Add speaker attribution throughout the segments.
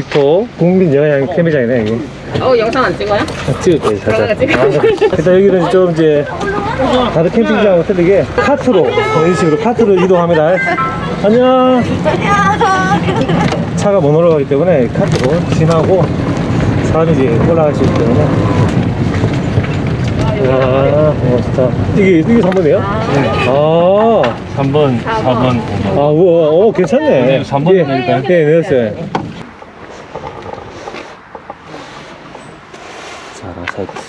Speaker 1: 비토 국민 영양 캠핑장이네 여기.
Speaker 2: 어 영상 안 찍어요?
Speaker 1: 찍을 거예요 살짝. 일단 여기는 좀 이제 다른 캠핑장하고 틀리게 카트로 이런 식으로 카트로 이동합니다. 안녕. 차가 못 올라가기 때문에 카트로 지나고 사람이 이제 올라갈 수 있기 때문에. 와, 멋있다. 이게 이게 3번이에요? 네. 아.
Speaker 3: 3번, 4번, 5번.
Speaker 1: 아, 우와, 오, 괜찮네.
Speaker 3: 네, 삼번
Speaker 1: 예,
Speaker 3: 내릴까요?
Speaker 1: 예, 내렸어요. 자,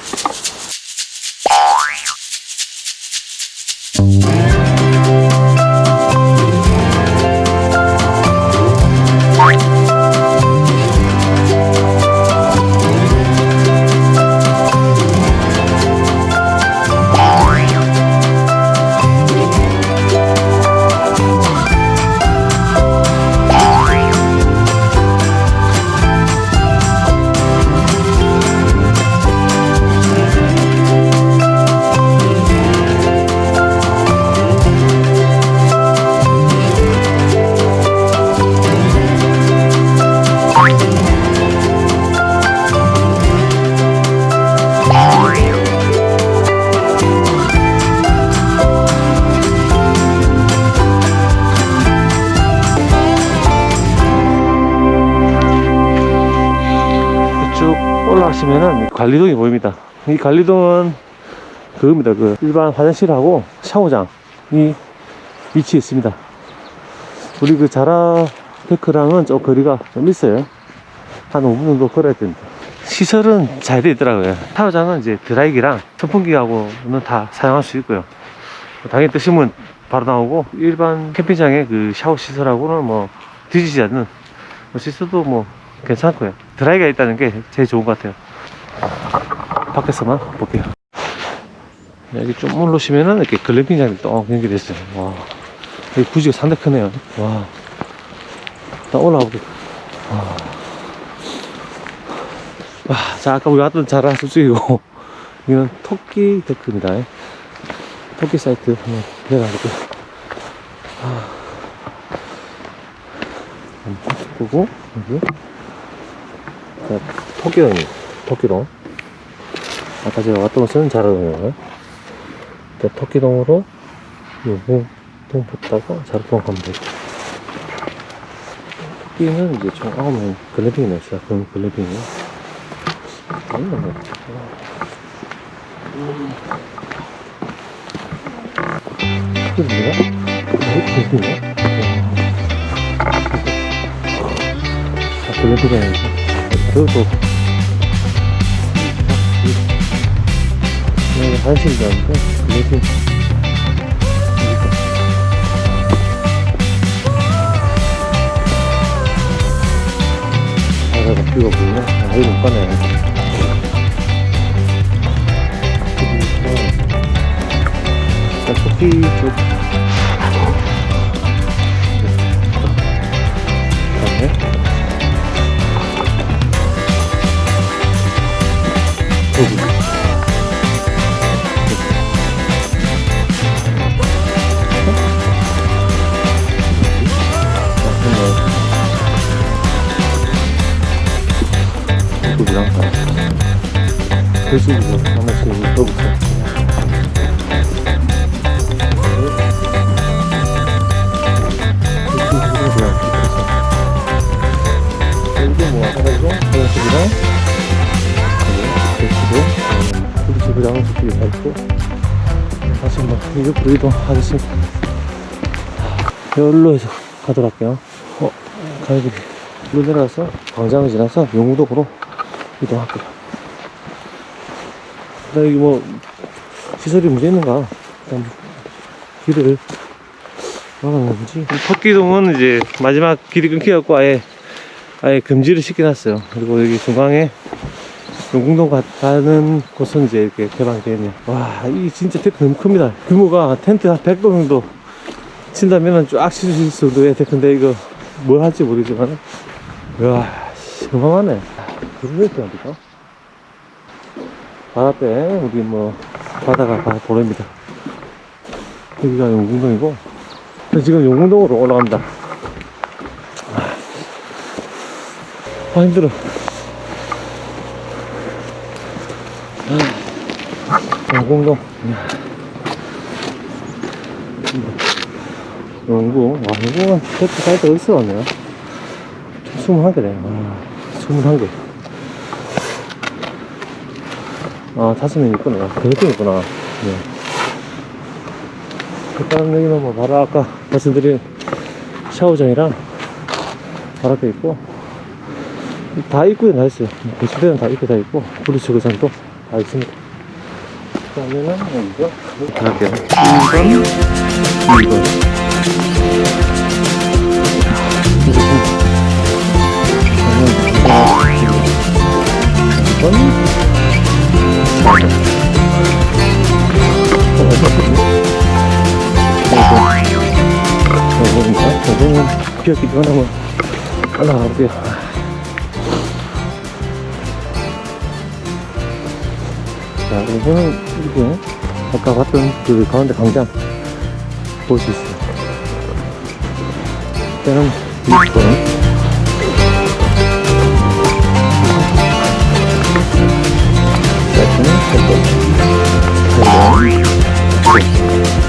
Speaker 1: 가시면은 관리동이 보입니다. 이 관리동은 그겁니다. 그 일반 화장실하고 샤워장이 위치해 있습니다. 우리 그 자라 데크랑은 좀 거리가 좀 있어요. 한 5분 정도 걸어야 됩니다. 시설은 잘 되어 있더라고요. 샤워장은 이제 드라이기랑 선풍기하고는 다 사용할 수 있고요. 당연히 뜨시면 바로 나오고 일반 캠핑장의 그 샤워 시설하고는 뭐 뒤지지 않는 뭐 시설도 뭐 괜찮고요. 드라이가 있다는 게 제일 좋은 것 같아요. 밖에서만 볼게요. 여기 좀 올라오시면은 이렇게 글램핑장이 또 연결돼 있어요. 와, 여기 부지가 상당히 크네요. 와, 일단 올라가 볼게요. 와. 와, 자, 아까 우리 왔던 자라 수직이고, 이건 토끼 데크입니다. 토끼 사이트 한번 내려가볼게요. 아. 보고, 여기. 자, 토끼동이, 토끼동. 아까 제가 왔던 곳은 자라동이고요. 자, 토끼동으로 요거 동 붙다가 자라동 가면 되고. 토끼는 이제 총 9명 글램핑이 냈어요. 그럼. 이게 뭐야? 이게 글램핑이야? 아, 글램핑이 아니고. 그것 도 네, 한식인 줄 알았는데 글램핑 바다가 비가 보이네 아 이거 못 가네 자, 토끼 쪽 대수로 하나씩 떠볼게요. 여기도 뭐 하나죠? 화장실이랑 대수로 소리집이랑 저쪽에 다 있고 다시 뭐 이거 이동하겠습니다. 여기로 해서 가도록 할게요. 어, 가야겠네. 로 내려가서 광장을 지나서 용우독으로 이동할게요. 나 여기 뭐 시설이 문제 있는가? 일단 길을 막아놓은지. 토끼동은 이제 마지막 길이 끊겨갖고 아예 아예 금지를 시켜놨어요. 그리고 여기 중앙에 용궁동 가- 가는 곳은 이제 이렇게 개방이 되어 있네요. 와, 이 진짜 데크 너무 큽니다. 규모가 텐트 한 100동 정도 친다면은 쫙칠수 있을 데크인데 이거 뭘 할지 모르지만 씨, 어마어마하네 그런 게 어디가 바다배 우리 뭐 바다가 바 보랍니다 여기가 용궁동이고 지금 용궁동으로 올라갑니다 아, 아, 힘들어. 영공동. 영구. 와, 영구는 대표 사이트 어디서 왔네요? 21개래. 아, 21개. 아, 명 있구나. 그것도 있구나. 네. 일단 여기는 뭐 바로 아까 말씀드린 샤워장이랑 바로 앞에 있고 다 입구에 다 있어요. 고치대는 다 입구에 다 있고 의상도 다 있습니다. 그다음에는 여기죠. 이렇게 할게요. 1번, 2번. 이거는 이거는 비었기도 하고 올라가 볼게요. 자, 이거는 이게 아까 봤던 그 가운데 광장 볼 수 있어요. 일단은 6번. three, three.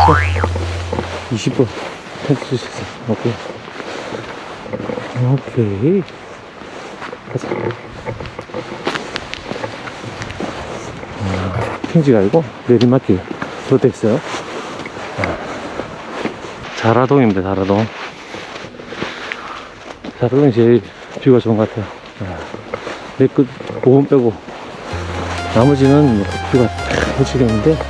Speaker 1: 19번에서 20번 편집 주셨어요. 오케이. 오케이. 가자. 아, 평지가 아니고 내리막길 도돼 있어요. 아, 자라동입니다, 자라동. 자라동이 제일 뷰가 좋은 것 같아요. 아, 내끝 5분 빼고 나머지는 뭐 뷰가 있는데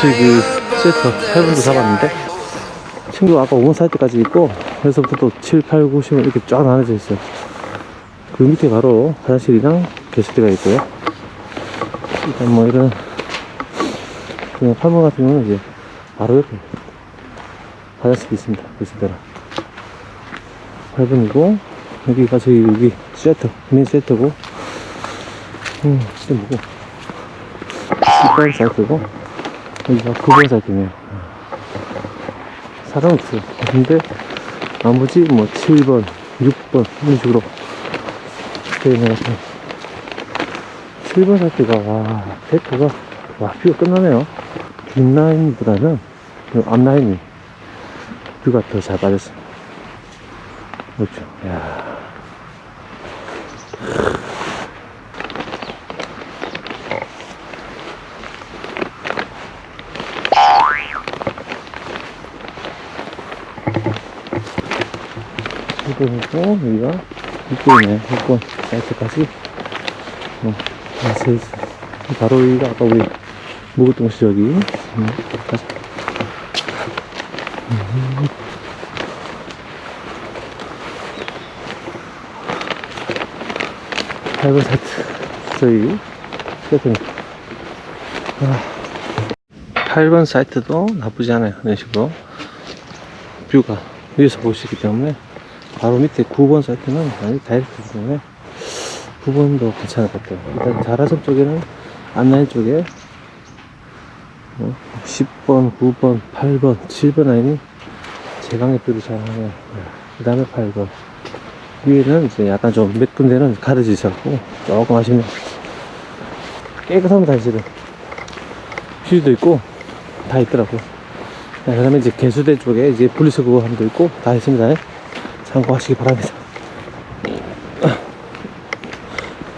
Speaker 1: 저기 그 세터 8분도 잡았는데 친구가 아까 5번 사이트까지 있고 그래서부터 또 7, 8, 9, 10은 이렇게 쫙 나눠져 있어요. 그 밑에 바로 화장실이랑 게시대가 있고요. 일단 뭐 이런 그냥 8번 같은 경우는 이제 바로 옆에 화장실이 있습니다. 게시대랑 8번이고 여기가 저기 여기 세터 메인 세터고 음 진짜 뭐고. 10번 사이트고 여기가 9번 사이트네요. 사람 없어요. 근데 나머지 뭐 7번, 6번 이런 식으로 되어 있는 것 같아요. 7번 사이트가 와 데크가 와 뷰가 끝나네요. 뒷라인보다는 그 앞라인이 뷰가 더 잘 빠졌어요. 그렇죠. 야. 이거고 여기가 6번이네. 6번 사이트까지. 어, 아, 세, 바로 여기가 아까 우리 묵었던 곳이 여기. 음, 가자. 음. 팔번 사이트. 저희 아, 8번 사이트도 나쁘지 않아요. 이런 식으로. 뷰가 위에서 볼 수 있기 때문에 바로 밑에 9번 사이트는 다이렉트 때문에 9번도 괜찮을 것 같아요. 일단 자라섬 쪽에는 안나인 쪽에 어, 10번, 9번, 8번, 7번 라인이 제강력들이 잘 하네요. 그 다음에 8번. 위에는 이제 약간 좀 몇 군데는 가려져 있었고, 조금 아쉽네요. 깨끗합니다, 사실은. 휴지도 있고, 다 있더라고요. 그 다음에 이제 개수대 쪽에 이제 분리수 그거함도 있고, 다 있습니다. 참고하시기 바랍니다.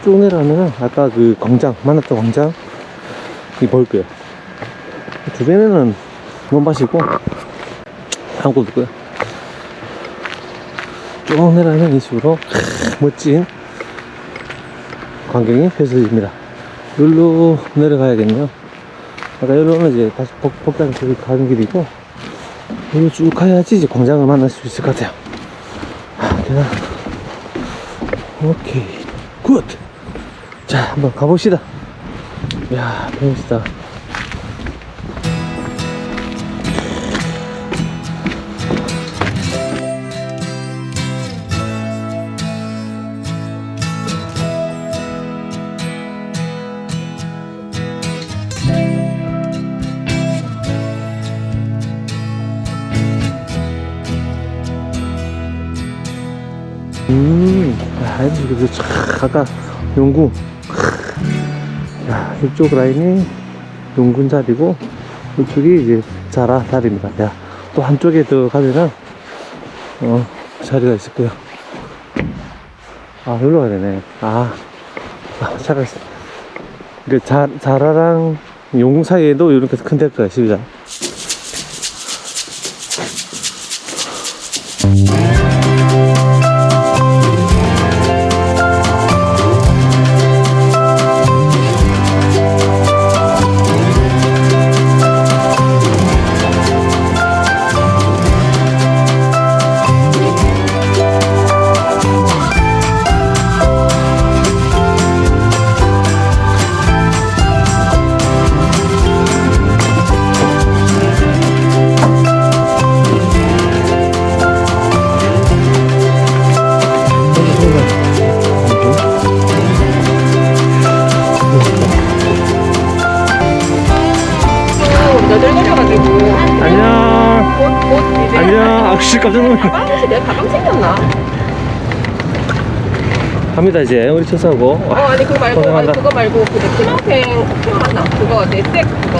Speaker 1: 쭉 내려가면은 아까 그 광장, 만났던 광장, 이 보일 거예요. 주변에는 논밭이고, 있고요. 쭉 내려가면 이 식으로 멋진 광경이 펼쳐집니다. 여기로 내려가야겠네요. 아까 여기로는 이제 다시 복, 복당 쪽으로 가는 길이고, 여기 쭉 가야지 이제 광장을 만날 수 있을 것 같아요. 아, 대단. 오케이. 굿! 자, 한번 가봅시다. 이야, 멋있다. 음, 아, 이거 참, 아까 용궁. 야, 이쪽 라인이 용군 자리고, 이쪽이 이제 자라 자리입니다. 야, 또 한쪽에 더 가면은, 어, 자리가 있을 거예요. 아, 여기로 가야 되네. 아, 아 차가 있어. 그 자, 자라랑 용궁 사이에도 이렇게 큰 데가 있습니다. 갑니다, 이제. 우리 철수하고.
Speaker 2: 어 아니 그거 말고
Speaker 1: 고생한다.
Speaker 2: 아니, 그거 말고 그 키망탱 키망 맞나? 그거 내색 그거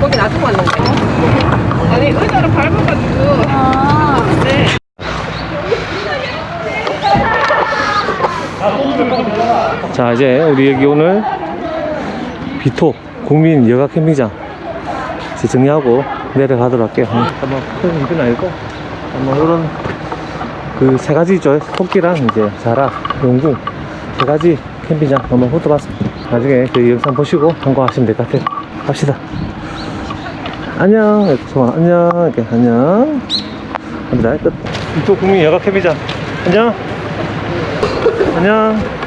Speaker 2: 거기 놔두고 왔는데 아니 의자를 밟아가지고 아 네.
Speaker 1: 자, 이제 우리 여기 오늘 비토 국민 여가 캠핑장 이제 정리하고 내려가도록 할게요. 음, 한번 큰 일은 아니고, 한번 이런 그 세 가지 있죠. 토끼랑 이제 자라, 용궁 세 가지 캠핑장 한번 훑어봤습니다. 나중에 그 영상 보시고 참고하시면 될 것 같아요. 갑시다. 안녕. 이렇게 소원 안녕. 이렇게 안녕. 갑니다. 끝. 이쪽 국민 여가 캠핑장. 안녕. 안녕.